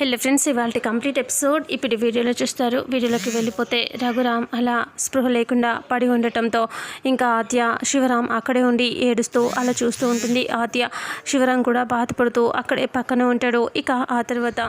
Hello friends ఇవాళ complete episode ఇప్పుడు వీడియోలో చూస్తారు. వీడియోలోకి వెళ్ళిపోతే రఘురామ్ అలా స్పృహ లేకుండా పడి ఉండటంతో ఇంకా ఆద్య శివరాం అక్కడే ఉండి ఏడుస్తూ అలా చూస్తూ ఉంటుంది. ఆద్య శివరామ్ కూడా బాధపడుతూ అక్కడే పక్కన ఉంటాడు. ఇక ఆ తర్వాత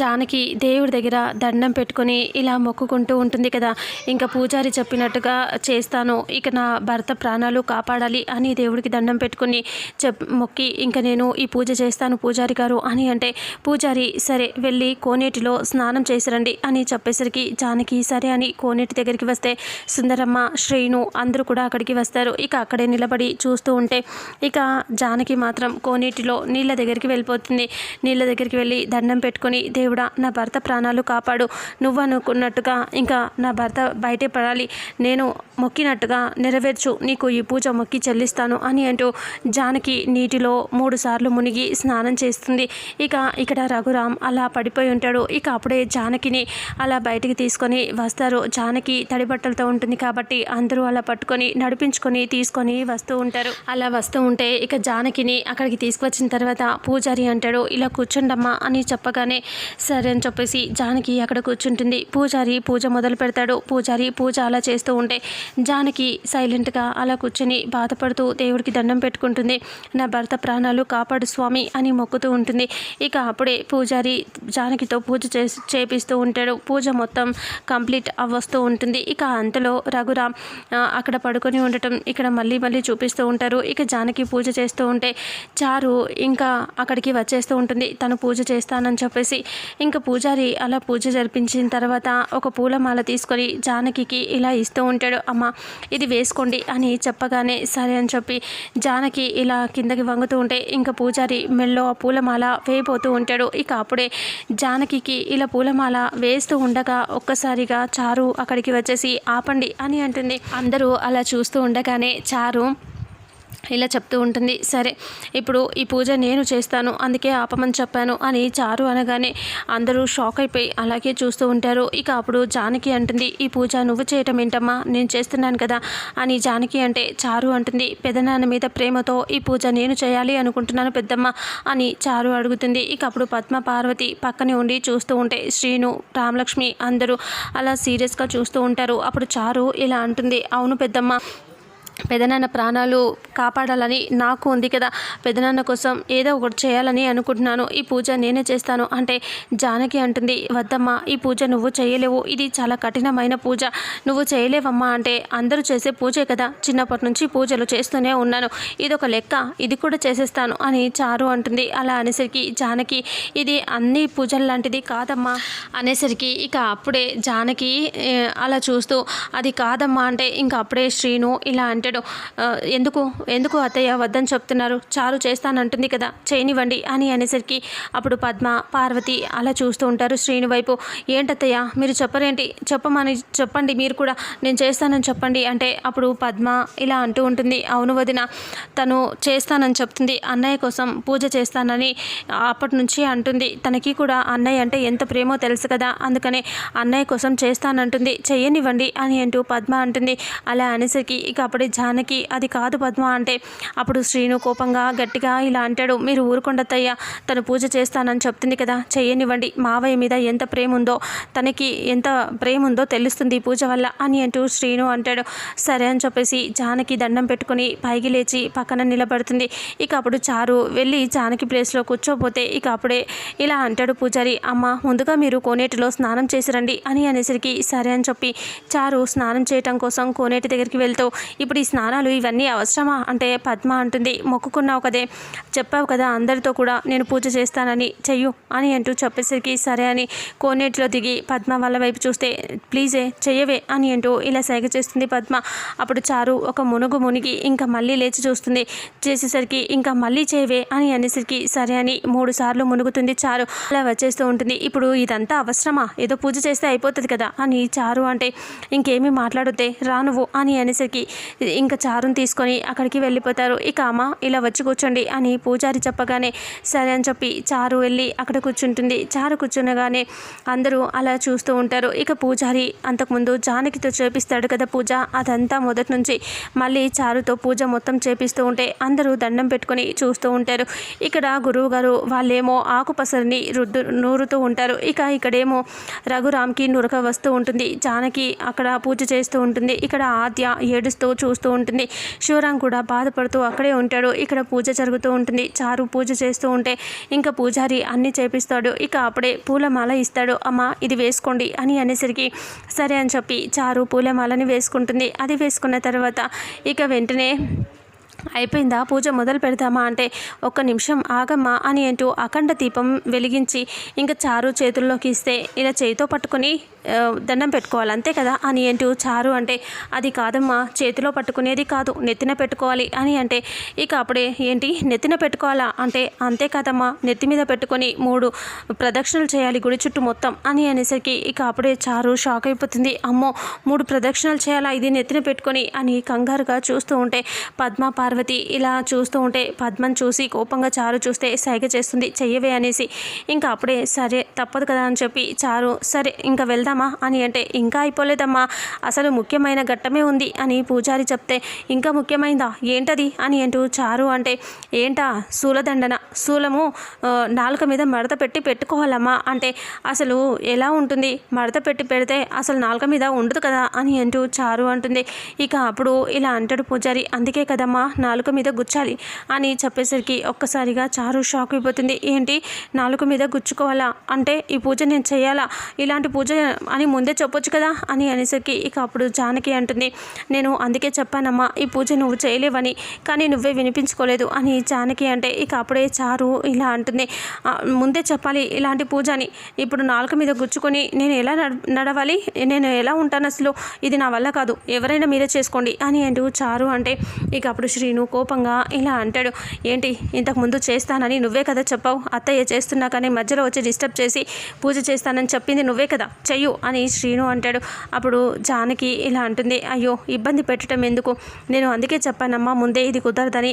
జానకి దేవుడి దగ్గర దండం పెట్టుకొని ఇలా మొక్కుకుంటూ ఉంటుంది కదా. ఇంకా పూజారి చెప్పినట్టుగా చేస్తాను. ఇక నా భర్త ప్రాణాలు కాపాడాలి అని దేవుడికి దండం పెట్టుకుని చెప్ మొక్కి ఇంకా నేను ఈ పూజ చేస్తాను పూజారి గారు అని అంటే పూజారి సరే వెళ్ళి కోనేటిలో స్నానం చేసిరండి అని చెప్పేసరికి జానకి సరే అని కోనేటి దగ్గరికి వస్తే సుందరమ్మ శ్రీను అందరూ కూడా అక్కడికి వస్తారు. ఇక అక్కడే నిలబడి చూస్తూ ఉంటే ఇక జానకి మాత్రం కోనేటిలో నీళ్ళ దగ్గరికి వెళ్ళిపోతుంది. నీళ్ళ దగ్గరికి వెళ్ళి దండం పెట్టుకొని దేవుడా నా భర్త ప్రాణాలు కాపాడు. నువ్వు అనుకున్నట్టుగా ఇంకా నా భర్త బయటే పడాలి. నేను మొక్కినట్టుగా నెరవేర్చు. నీకు ఈ పూజ మొక్కి చెల్లిస్తాను అని అంటూ జానకి నీటిలో మూడు సార్లు మునిగి స్నానం చేస్తుంది. ఇక ఇక్కడ రఘురామ్ అలా పడిపోయి ఉంటాడు. ఇక అప్పుడే జానకిని అలా బయటికి తీసుకొని వస్తారు. జానకి తడి బట్టలతో ఉంటుంది కాబట్టి అందరూ అలా పట్టుకొని నడిపించుకొని తీసుకొని వస్తూ ఉంటారు. అలా వస్తూ ఉంటే ఇక జానకిని అక్కడికి తీసుకువచ్చిన తర్వాత పూజారి అంటాడు ఇలా కూర్చుండమ్మా అని చెప్పగానే సరే అని చెప్పేసి జానకి అక్కడ కూర్చుంటుంది. పూజారి పూజ మొదలు పెడతాడు. పూజారి పూజ అలా చేస్తూ ఉంటే జానకి సైలెంట్గా అలా కూర్చొని బాధపడుతూ దేవుడికి దండం పెట్టుకుంటుంది. నా భర్త ప్రాణాలు కాపాడు స్వామి అని మొక్కుతూ ఉంటుంది. ఇక అప్పుడే పూజారి జానకితో పూజ చేసి చేపిస్తూ ఉంటాడు. పూజ మొత్తం కంప్లీట్ అవ్వస్తూ ఉంటుంది. ఇక అంతలో రఘురామ్ అక్కడ పడుకొని ఉండటం ఇక్కడ మళ్ళీ మళ్ళీ చూపిస్తూ ఉంటారు. ఇక జానకి పూజ చేస్తూ ఉంటే చారు ఇంకా అక్కడికి వచ్చేస్తూ ఉంటుంది. తను పూజ చేస్తానని చెప్పేసి ఇంకా పూజారి అలా పూజ జరిపించిన తర్వాత ఒక పూలమాల తీసుకొని జానకికి ఇలా ఇస్తూ ఉంటాడు. అమ్మ ఇది వేసుకోండి అని చెప్పగానే సరే అని చెప్పి జానకి ఇలా కిందకి వంగుతూ ఉంటే ఇంకా పూజారి మెల్లో ఆ పూలమాల వేయబోతూ ఉంటాడు. ఇక అప్పుడే జానకికి ఇలా పూలమాల వేస్తూ ఉండగా ఒక్కసారిగా చారు అక్కడికి వచ్చేసి ఆపండి అని అంటుంది. అందరూ అలా చూస్తూ ఉండగానే చారు ఇలా చెప్తూ ఉంటుంది. సరే ఇప్పుడు ఈ పూజ నేను చేస్తాను అందుకే ఆపమని చెప్పాను అని చారు అనగానే అందరూ షాక్ అయిపోయి అలాగే చూస్తూ ఉంటారు. ఇక అప్పుడు జానకి అంటుంది ఈ పూజ నువ్వు చేయటం ఏంటమ్మా? నేను చేస్తున్నాను కదా అని జానకి అంటే చారు అంటుంది పెదనాన్న మీద ప్రేమతో ఈ పూజ నేను చేయాలి అనుకుంటున్నాను పెద్దమ్మ అని చారు అడుగుతుంది. ఇక అప్పుడు పద్మ పార్వతి పక్కనే ఉండి చూస్తూ ఉంటే శ్రీను రామలక్ష్మి అందరూ అలా సీరియస్గా చూస్తూ ఉంటారు. అప్పుడు చారు ఇలా అంటుంది అవును పెద్దమ్మ పెదనాన్న ప్రాణాలు కాపాడాలని నాకు ఉంది కదా. పెదనాన్న కోసం ఏదో ఒకటి చేయాలని అనుకుంటున్నాను. ఈ పూజ నేనే చేస్తాను అంటే జానకి అంటుంది వద్దమ్మా ఈ పూజ నువ్వు చేయలేవు. ఇది చాలా కఠినమైన పూజ. నువ్వు చేయలేవమ్మా అంటే అందరూ చేసే పూజే కదా. చిన్నప్పటి నుంచి పూజలు చేస్తూనే ఉన్నాను. ఇది ఒక లెక్క. ఇది కూడా చేసేస్తాను అని చారు అంటుంది. అలా అనేసరికి జానకి ఇది అన్ని పూజల లాంటిది కాదమ్మా అనేసరికి ఇక అప్పుడే జానకి అలా చూస్తూ అది కాదమ్మా అంటే ఇంకా అప్పుడే శ్రీను ఇలా "ఆ, ఎందుకు? ఎందుకు అత్తయ్య వద్దని చెప్తున్నారు? చారు చేస్తానంటుంది కదా చేయనివ్వండి అని అనేసరికి అప్పుడు పద్మ పార్వతి అలా చూస్తూ ఉంటారు శ్రీని వైపు. ఏంటత్తయ్య మీరు చెప్పరేంటి? చెప్పమని చెప్పండి మీరు కూడా. నేను చేస్తానని చెప్పండి అంటే అప్పుడు పద్మ ఇలా అంటూ ఉంటుంది. అవును వదిన తను చేస్తానని చెప్తుంది. అన్నయ్య కోసం పూజ చేస్తానని అప్పటి నుంచి అంటుంది. తనకి కూడా అన్నయ్య అంటే ఎంత ప్రేమో తెలుసు కదా అందుకనే అన్నయ్య కోసం చేస్తానంటుంది. చేయనివ్వండి అని అంటూ పద్మ అంటుంది. అలా అనేసరికి ఇక అప్పుడే జానకి అది కాదు పద్మ అంటే అప్పుడు శ్రీను కోపంగా గట్టిగా ఇలా అంటాడు మీరు ఊరుకొండతయ్య తను పూజ చేస్తానని చెప్తుంది కదా చేయనివ్వండి. మావయ్య మీద ఎంత ప్రేమ ఉందో తనకి ఎంత ప్రేమ ఉందో తెలుస్తుంది పూజ వల్ల అని అంటూ శ్రీను అంటాడు. సరే అని చెప్పేసి జానకి దండం పెట్టుకొని పైకి లేచి పక్కన నిలబడుతుంది. ఇక అప్పుడు చారు వెళ్ళి జానకి ప్లేస్లో కూర్చోపోతే ఇక అప్పుడే ఇలా అంటాడు పూజారి అమ్మ ముందుగా మీరు కోనేటిలో స్నానం చేసి రండి అని అనేసరికి సరే అని చెప్పి చారు స్నానం చేయటం కోసం కోనేటి దగ్గరికి వెళ్తూ ఇప్పుడు ఈ స్నానాలు ఇవన్నీ అవసరమా? అంటే పద్మ అంటుంది మొక్కుకున్నావు కదే. చెప్పావు కదా అందరితో కూడా నేను పూజ చేస్తానని. చెయ్యు అని అంటూ చెప్పేసరికి సరే అని కోనేటిలో దిగి పద్మ వాళ్ళ వైపు చూస్తే ప్లీజే చెయ్యవే అని అంటూ ఇలా సైగ చేస్తుంది పద్మ. అప్పుడు చారు ఒక మునుగు మునిగి ఇంకా మళ్ళీ లేచి చూస్తుంది. చేసేసరికి ఇంకా మళ్ళీ చేయవే అని అనేసరికి సరే అని మూడు సార్లు మునుగుతుంది చారు. అలా వచ్చేస్తూ ఉంటుంది. ఇప్పుడు ఇదంతా అవసరమా? ఏదో పూజ చేస్తే అయిపోతుంది కదా అని చారు అంటే ఇంకేమీ మాట్లాడుతే రా నువ్వు అని అనేసరికి ఇంకా చారుని తీసుకొని అక్కడికి వెళ్ళిపోతారు. ఇక అమ్మ ఇలా వచ్చి కూర్చోండి అని పూజారి చెప్పగానే సరే అని చెప్పి చారు వెళ్ళి అక్కడ కూర్చుంటుంది. చారు కూర్చునగానే అందరూ అలా చూస్తూ ఉంటారు. ఇక పూజారి అంతకుముందు జానకితో చేపిస్తాడు కదా పూజ. అదంతా మొదటి నుంచి మళ్ళీ చారుతో పూజ మొత్తం చేపిస్తూ ఉంటే అందరూ దండం పెట్టుకొని చూస్తూ ఉంటారు. ఇక్కడ గురువు గారు వాళ్ళేమో ఆకుపసరిని రుద్దు నూరుతూ ఉంటారు. ఇక ఇక్కడేమో రఘురామ్కి నురక వస్తూ ఉంటుంది. జానకి అక్కడ పూజ చేస్తూ ఉంటుంది. ఇక్కడ ఆద్య ఏడుస్తూ చూస్తూ ఉంటుంది. శివరాం కూడా బాధపడుతూ అక్కడే ఉంటాడు. ఇక్కడ పూజ జరుగుతూ ఉంటుంది. చారు పూజ చేస్తూ ఉంటే ఇంకా పూజారి అన్నీ చేపిస్తాడు. ఇక అప్పుడే పూలమాల ఇస్తాడు. అమ్మ ఇది వేసుకోండి అని అనేసరికి సరే అని చెప్పి చారు పూలమాలని వేసుకుంటుంది. అది వేసుకున్న తర్వాత ఇక వెంటనే అయిపోయిందా? పూజ మొదలు పెడతామా అంటే ఒక్క నిమిషం ఆగమ్మా అని అంటూ అఖండ దీపం వెలిగించి ఇంకా చారు చేతుల్లోకి ఇస్తే ఇలా చేతితో పట్టుకొని దండం పెట్టుకోవాలి. అంతే కదా? అని అంటూ చారు అంటే అది కాదమ్మా చేతిలో పట్టుకునేది కాదు నెత్తిన పెట్టుకోవాలి అని అంటే ఇక అప్పుడే ఏంటి? నెత్తిన పెట్టుకోవాలా? అంటే అంతే కాదమ్మా నెత్తి మీద పెట్టుకొని మూడు ప్రదక్షిణలు చేయాలి గుడి చుట్టూ మొత్తం అని అనేసరికి ఇక అప్పుడే చారు షాక్ అయిపోతుంది. అమ్మో మూడు ప్రదక్షిణలు చేయాలా? ఇది నెత్తిన పెట్టుకొని అని కంగారుగా చూస్తూ ఉంటే పద్మ పార్వతి ఇలా చూస్తూ ఉంటే పద్మని చూసి కోపంగా చారు చూస్తే సైగ చేస్తుంది చెయ్యవే అనేసి. ఇంకా అప్పుడే సరే తప్పదు కదా అని చెప్పి చారు సరే ఇంకా వెళ్దామా అని అంటే ఇంకా అయిపోలేదమ్మా అసలు ముఖ్యమైన ఘట్టమే ఉంది అని పూజారి చెప్తే ఇంకా ముఖ్యమైందా ఏంటది అని అంటూ చారు అంటే ఏంటా శూలదండన శూలము నాలుక మీద మడత పెట్టి పెట్టుకోవాలమ్మా అంటే అసలు ఎలా ఉంటుంది మడత పెట్టి పెడితే అసలు నాలుక మీద ఉండదు కదా అని అంటూ చారు అంటుంది. ఇక అప్పుడు ఇలా అంటాడు పూజారి అందుకే కదమ్మా నాలుక మీద గుచ్చాలి అని చెప్పేసరికి ఒక్కసారిగా చారు షాక్ అయిపోతుంది. ఏంటి? నాలుక మీద గుచ్చుకోవాలా? అంటే ఈ పూజ నేను చేయాలా? ఇలాంటి పూజ అని ముందే చెప్పొచ్చు కదా అని అనేసరికి ఇక అప్పుడు జానకి అంటుంది. నేను అందుకే చెప్పానమ్మా ఈ పూజ నువ్వు చేయలేవని కానీ నువ్వే వినిపించుకోలేదు అని జానకి అంటే ఇక అప్పుడే చారు ఇలా అంటుంది. ముందే చెప్పాలి ఇలాంటి పూజ అని. ఇప్పుడు నాలుక మీద గుచ్చుకొని నేను ఎలా నడ- నడవాలి? నేను ఎలా ఉంటాను అసలు? ఇది నా వల్ల కాదు. ఎవరైనా మీరే చేసుకోండి అని అంటూ చారు అంటే ఇక అప్పుడు శ్రీ శ్రీను కోపంగా ఇలా అంటాడు. ఏంటి? ఇంతకుముందు చేస్తానని నువ్వే కదా చెప్పావు. అత్తయ్య చేస్తున్నా కానీ మధ్యలో వచ్చి డిస్టర్బ్ చేసి పూజ చేస్తానని చెప్పింది నువ్వే కదా. చెయ్యు అని శ్రీను అంటాడు. అప్పుడు జానకి ఇలా అంటుంది. అయ్యో ఇబ్బంది పెట్టడం ఎందుకు? నేను అందుకే చెప్పానమ్మా ముందే ఇది కుదరదని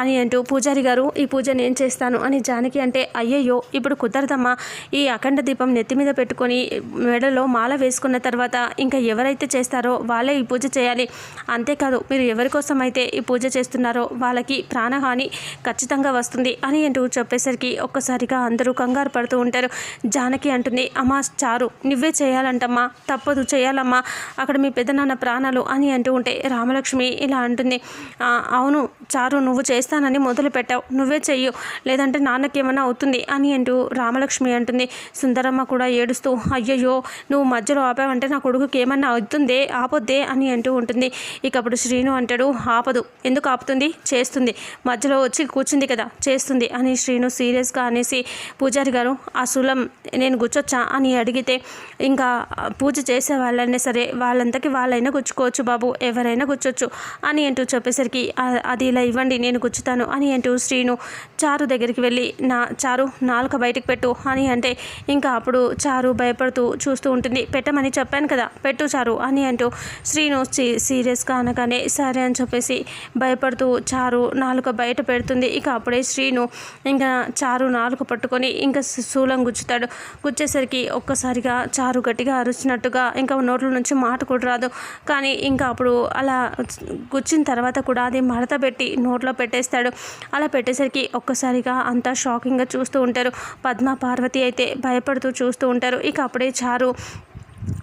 అని అంటూ పూజారి గారు ఈ పూజ నేను చేస్తాను? అని జానకి అంటే అయ్యయ్యో ఇప్పుడు కుదరదమ్మా. ఈ అఖండ దీపం నెత్తి మీద పెట్టుకొని మెడలో మాల వేసుకున్న తర్వాత ఇంకా ఎవరైతే చేస్తారో వాళ్ళే ఈ పూజ చేయాలి. అంతేకాదు మీరు ఎవరి కోసం అయితే ఈ పూజ పూజ చేస్తున్నారో వాళ్ళకి ప్రాణహాని ఖచ్చితంగా వస్తుంది అని అంటూ చెప్పేసరికి ఒక్కసారిగా అందరూ కంగారు పడుతూ ఉంటారు. జానకి అంటుంది అమ్మా చారు నువ్వే చేయాలంటమ్మా తప్పదు చేయాలమ్మా అక్కడ మీ పెద్దనాన్న ప్రాణాలు అని అంటూ ఉంటే రామలక్ష్మి ఇలా అంటుంది అవును చారు నువ్వు చేస్తానని మొదలు పెట్టావు. నువ్వే చెయ్యు. లేదంటే నాన్నకి ఏమైనా అవుతుంది అని అంటూ రామలక్ష్మి అంటుంది. సుందరమ్మ కూడా ఏడుస్తూ అయ్యయ్యో నువ్వు మధ్యలో ఆపావంటే నా కొడుకుకి ఏమన్నా అవుతుందే ఆపొద్దే అని అంటూ ఉంటుంది. ఇక అప్పుడు శ్రీను అంటాడు ఆపదు. ఎందుకు ఆపుతుంది? చేస్తుంది. మధ్యలో వచ్చి కూర్చుంది కదా చేస్తుంది అని శ్రీను సీరియస్గా అనేసి పూజారి గారు ఆ శూలం నేను కూర్చొచ్చా? అని అడిగితే ఇంకా పూజ చేసే వాళ్ళైనా సరే వాళ్ళంతకి వాళ్ళైనా కూర్చుకోవచ్చు బాబు ఎవరైనా గుచ్చొచ్చు అని అంటూ చెప్పేసరికి అది ఇలా ఇవ్వండి నేను గుచ్చుతాను అని అంటూ శ్రీను చారు దగ్గరికి వెళ్ళి నా చారు నాలుక బయటకు పెట్టు అని అంటే ఇంకా అప్పుడు చారు భయపడుతూ చూస్తూ ఉంటుంది. పెట్టమని చెప్పాను కదా పెట్టు చారు అని అంటూ శ్రీను సీరియస్గా అనగానే సరే అని చెప్పేసి భయపడుతూ చారు నాలుక బయట పెడుతుంది. ఇక అప్పుడే శ్రీను ఇంకా చారు నాలుక పట్టుకొని ఇంకా శూలం గుచ్చుతాడు. గుచ్చేసరికి ఒక్కసారిగా చారు గట్టిగా అరుచినట్టుగా ఇంకా నోట్ల నుంచి మాట కూడా రాదు. కానీ ఇంకా అప్పుడు అలా గుచ్చిన తర్వాత కూడా అది మడత పెట్టి నోట్లో పెట్టేస్తాడు. అలా పెట్టేసరికి ఒక్కసారిగా అంతా షాకింగ్గా చూస్తూ ఉంటారు. పద్మ పార్వతి అయితే భయపడుతూ చూస్తూ ఉంటారు. ఇక అప్పుడే చారు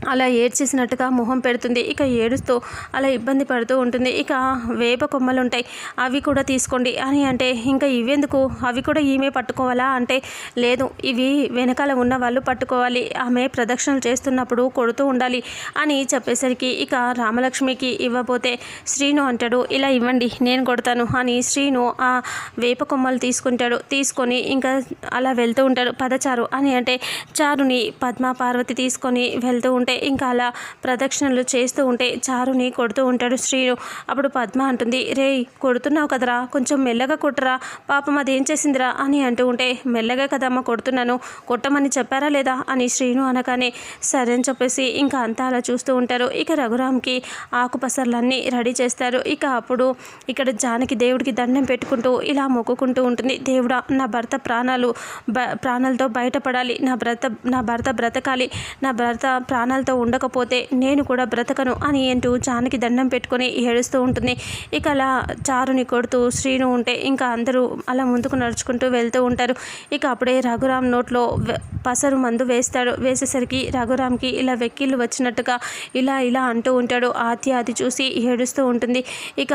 అలా ఏడ్చేసినట్టుగా మొహం పెడుతుంది. ఇక ఏడుస్తూ అలా ఇబ్బంది పడుతూ ఉంటుంది. ఇక వేప కొమ్మలు ఉంటాయి అవి కూడా తీసుకోండి. అని అంటే ఇంకా ఇవెందుకు అవి కూడా ఈమె పట్టుకోవాలా అంటే లేదు. ఇవి వెనకాల ఉన్న వాళ్ళు పట్టుకోవాలి. ఆమె ప్రదక్షిణలు చేస్తున్నప్పుడు కొడుతూ ఉండాలి అని చెప్పేసరికి ఇక రామలక్ష్మికి ఇవ్వబోతే శ్రీను అంటాడు ఇలా ఇవ్వండి నేను కొడతాను అని శ్రీను ఆ వేప కొమ్మలు తీసుకుంటాడు. తీసుకొని ఇంకా అలా వెళ్తూ ఉంటాడు. పదచారు అని అంటే చారుని పద్మ పార్వతి తీసుకొని వెళ్తూ ఉంటే ఇంకా అలా ప్రదక్షిణలు చేస్తూ ఉంటే చారుని కొడుతూ ఉంటాడు శ్రీను. అప్పుడు పద్మ అంటుంది రే కొడుతున్నావు కదరా కొంచెం మెల్లగా కొట్టరా పాపం అది ఏం చేసిందిరా? అని అంటూ ఉంటే మెల్లగా కదమ్మా కొడుతున్నాను కొట్టమని చెప్పారా లేదా? అని శ్రీను అనగానే సరే అని చెప్పేసి ఇంకా అంతా అలా చూస్తూ ఉంటారు. ఇక రఘురామ్కి ఆకుపసర్లన్నీ రెడీ చేస్తారు. ఇక అప్పుడు ఇక్కడ జానకి దేవుడికి దండం పెట్టుకుంటూ ఇలా మొక్కుకుంటూ ఉంటుంది. దేవుడా నా భర్త ప్రాణాలు బ ప్రాణాలతో బయటపడాలి. నా భర్త నా భర్త బ్రతకాలి. నా భర్త ప్రాణాలతో ఉండకపోతే నేను కూడా బ్రతకను అని అంటూ జానకి దండం పెట్టుకొని ఏడుస్తూ ఉంటుంది. ఇక అలా చారుని కొడుతూ శ్రీను ఉంటే ఇంకా అందరూ అలా ముందుకు నడుచుకుంటూ వెళ్తూ ఉంటారు. ఇక అప్పుడే రఘురామ్ నోట్లో పసరు మందు వేస్తాడు. వేసేసరికి రఘురామ్కి ఇలా వెక్కిళ్ళు వచ్చినట్టుగా ఇలా ఇలా అంటూ ఉంటాడు. ఆత్య అది చూసి ఏడుస్తూ ఉంటుంది. ఇక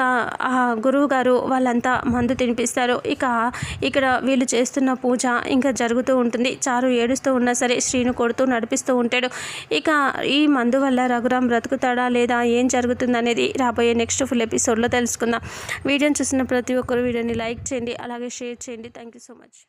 ఆ గురువు గారు వాళ్ళంతా మందు తినిపిస్తారు. ఇక ఇక్కడ వీళ్ళు చేస్తున్న పూజ ఇంకా జరుగుతూ ఉంటుంది. చారు ఏడుస్తూ ఉన్నా సరే శ్రీను కొడుతూ నడిపిస్తూ ఉంటాడు. ఇక ఈ మందు వల్ల రఘురామ్ బ్రతుకుతాడా లేదా ఏం జరుగుతుంది అనేది రాబోయే నెక్స్ట్ ఫుల్ ఎపిసోడ్లో తెలుసుకుందాం. వీడియోని చూసిన ప్రతి ఒక్కరు వీడియోని లైక్ చేయండి అలాగే షేర్ చేయండి. Thank you so much.